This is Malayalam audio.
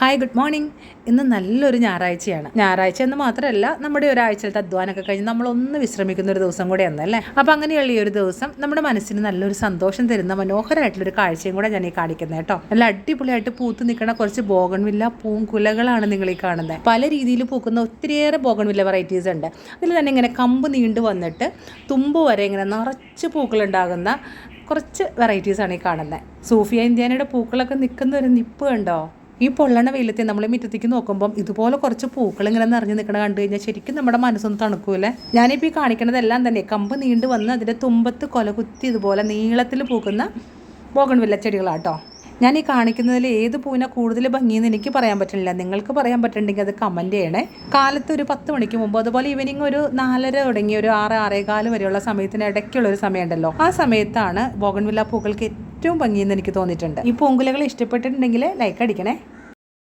ഹായ് ഗുഡ് മോർണിംഗ് ഇന്ന് നല്ലൊരു ഞായറാഴ്ചയാണ്. ഞായറാഴ്ച എന്ന് മാത്രമല്ല നമ്മുടെ ഒരാഴ്ചത്തെ അധ്വാനമൊക്കെ കഴിഞ്ഞ് നമ്മളൊന്ന് വിശ്രമിക്കുന്ന ഒരു ദിവസം കൂടെ അല്ലേ? അപ്പോൾ അങ്ങനെയുള്ള ഈ ഒരു ദിവസം നമ്മുടെ മനസ്സിന് നല്ലൊരു സന്തോഷം തരുന്ന മനോഹരമായിട്ടുള്ളൊരു കാഴ്ചയും കൂടെ ഞാൻ ഈ കാണിക്കുന്നത് കേട്ടോ. നല്ല അടിപൊളിയായിട്ട് പൂത്ത് നിൽക്കുന്ന കുറച്ച് ബോഗൺവില്ല പൂങ്കുലകളാണ് നിങ്ങൾ ഈ കാണുന്നത് പല രീതിയിൽ പൂക്കുന്ന ഒത്തിരിയേറെ ബോഗൺവില്ല വെറൈറ്റീസ് ഉണ്ട്. അതിൽ തന്നെ ഇങ്ങനെ കമ്പ് നീണ്ടു വന്നിട്ട് തുമ്പ് വരെ ഇങ്ങനെ നിറച്ച് പൂക്കളുണ്ടാകുന്ന കുറച്ച് വെറൈറ്റീസാണ് ഈ കാണുന്നത് സൂഫിയ ഇന്ത്യാനയുടെ പൂക്കളൊക്കെ നിൽക്കുന്ന ഒരു നിപ്പ് കണ്ടോ? ഈ പൊള്ളണ വെയിലത്തെ നമ്മൾ മുറ്റത്തേക്ക് നോക്കുമ്പം ഇതുപോലെ കുറച്ച് പൂക്കൾ ഇങ്ങനെ നിറഞ്ഞു നിൽക്കണ കണ്ടു കഴിഞ്ഞാൽ ശരിക്കും നമ്മുടെ മനസ്സൊന്ന് തണുക്കൂലേ ഞാനിപ്പോൾ ഈ കാണിക്കണതെല്ലാം തന്നെ. കമ്പ് നീണ്ടു വന്ന് അതിന്റെ തുമ്പത്ത് കൊല കുത്തി ഇതുപോലെ നീളത്തിൽ പൂക്കുന്ന ബോഗൺവില്ല ചെടികളാട്ടോ. ഞാൻ ഈ കാണിക്കുന്നതിൽ ഏത് പൂവിനെ കൂടുതൽ ഭംഗിയെന്ന് എനിക്ക് പറയാൻ പറ്റുന്നില്ല നിങ്ങൾക്ക് പറയാൻ പറ്റുന്നുണ്ടെങ്കിൽ അത് കമന്റ് ചെയ്യണേ. കാലത്ത് ഒരു പത്ത് മണിക്ക് മുമ്പ് അതുപോലെ ഈവനിങ് ഒരു നാലര തുടങ്ങി ഒരു ആറ് ആറേകാൽ വരെയുള്ള സമയത്തിന് ഇടയ്ക്കുള്ള ഒരു സമയമുണ്ടല്ലോ. ആ സമയത്താണ് ബോഗൺവില്ല പൂക്കൾക്ക് ഏറ്റവും ഭംഗിയെന്ന് എനിക്ക് തോന്നിയിട്ടുണ്ട്. ഈ പൂങ്കുലകൾ ഇഷ്ടപ്പെട്ടിട്ടുണ്ടെങ്കിൽ ലൈക്ക് അടിക്കണേ.